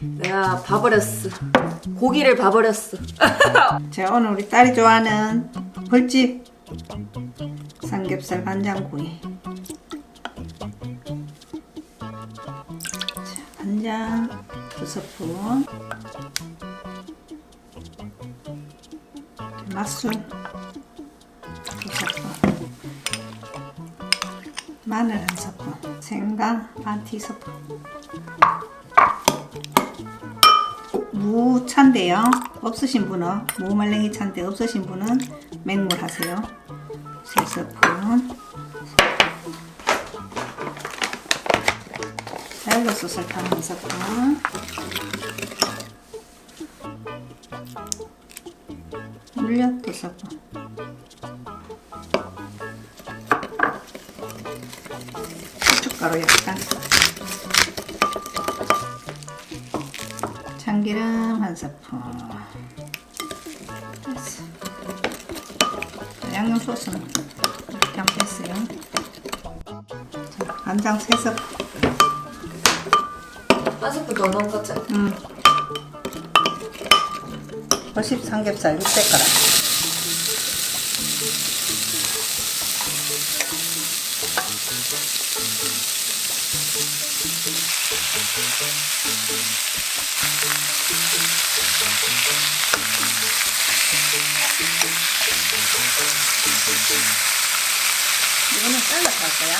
내가 봐버렸어. 고기를 봐버렸어. 자 오늘 우리 딸이 좋아하는 벌집 삼겹살 간장구이 자, 간장 두 스푼 맛술 두 스푼 마늘 한 스푼 생강 반 티스푼 무 찬데요. 없으신 분은 무말랭이 찬데 없으신 분은 맹물 하세요. 세 스푼. 쌀로스 설탕 한 스푼. 물엿 두 스푼. 고춧가루 약간. 참기름 한 스푼. 됐어. 양념 소스는 이렇게 하면 됐어요. 자, 간장 세 스푼. 한 스푼 더 넣은 거지? 음. 거십 삼겹살 600g. 이거는 잘라서 할 거야.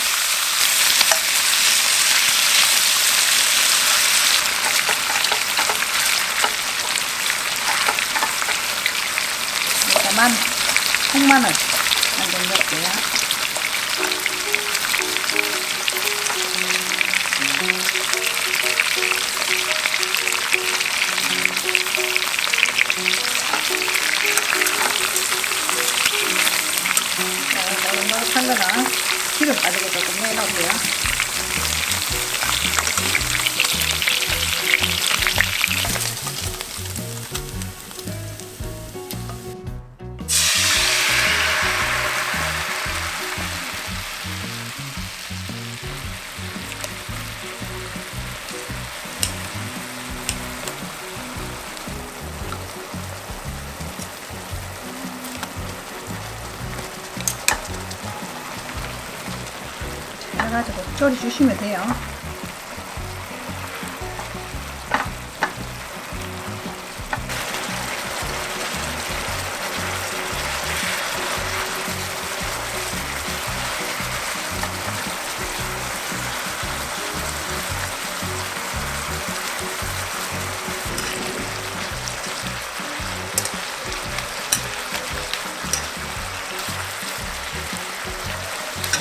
일단 만 통마늘 한점 넣을게요. 자, 너무 노릇한 거는 기름 빠지게 조금 내놓을게요. 해가지고 졸여 주시면 돼요.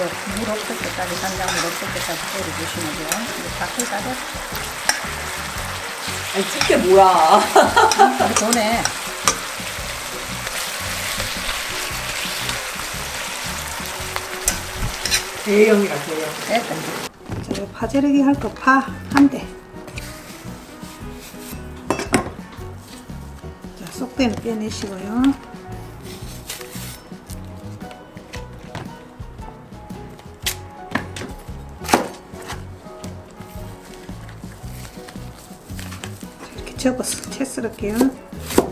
물 없을 때까지 간장 물 없을 때까지 졸여주시면 돼요. 이제 밖을 따져 아니 집게 뭐야? 우리 돈에 대형이라 대형. 됐다 이제. 자, 파재르기 할 거 파 한 대. 자, 속대는 빼내시고요. 접어서 채 썰을게요.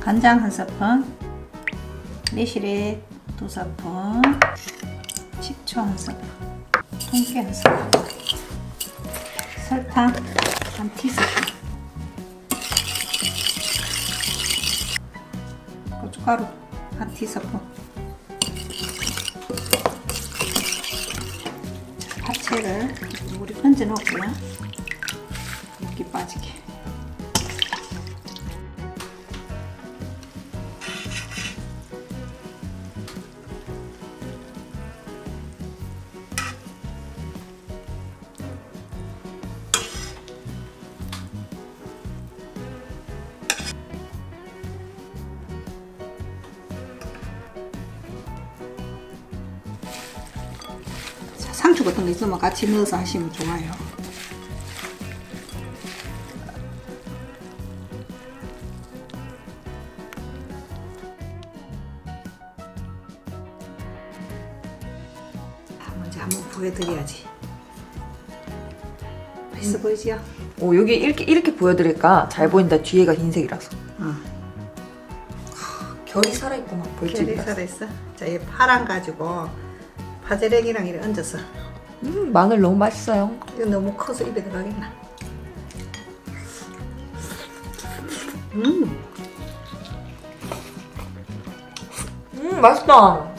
간장 한 스푼, 매실액 두 스푼, 식초 한 스푼, 통깨 한 스푼, 설탕 한 티스푼, 고춧가루 한 티스푼, 파채를 물이 건져 놓을게요. 굵게 빠지게 상추 같은 거 있으면 같이 넣어서 하시면 좋아요. 자, 먼저 한번 보여드려야지. 맛있어 보이지요? 오 여기 이렇게 이렇게 보여드릴까 잘 보인다 뒤에가 흰색이라서. 어. 결이 살아있구만 별이 벌집이라서. 살아있어. 자, 이 파랑 가지고 파제렉이랑 이렇게 얹어서 음 마늘 너무 맛있어요. 이거 너무 커서 입에 들어가겠나? 음, 음 맛있다.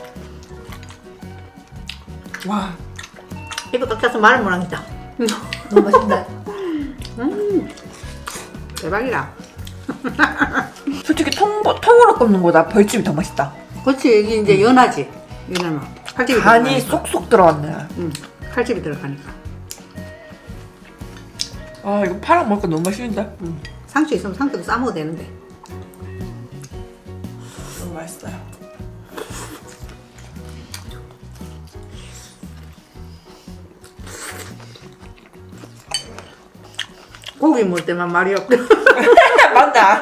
와 입에 꽉 차서 말을 못 하겠다. 너무 맛있다. 음, 대박이다. 솔직히 통 통으로 굽는 거보다 벌집이 더 맛있다. 그렇지, 이게 이제 연하지. 왜냐면 칼집이 간이 들어가니까. 쏙쏙 들어갔네. 응, 칼집이 들어가니까. 아 이거 파랑 먹으니까 너무 맛있는데? 응. 상추 있으면 상추도 싸먹어도 되는데. 너무 맛있어요. 고기 먹을 때만 말이 없다. 맞다.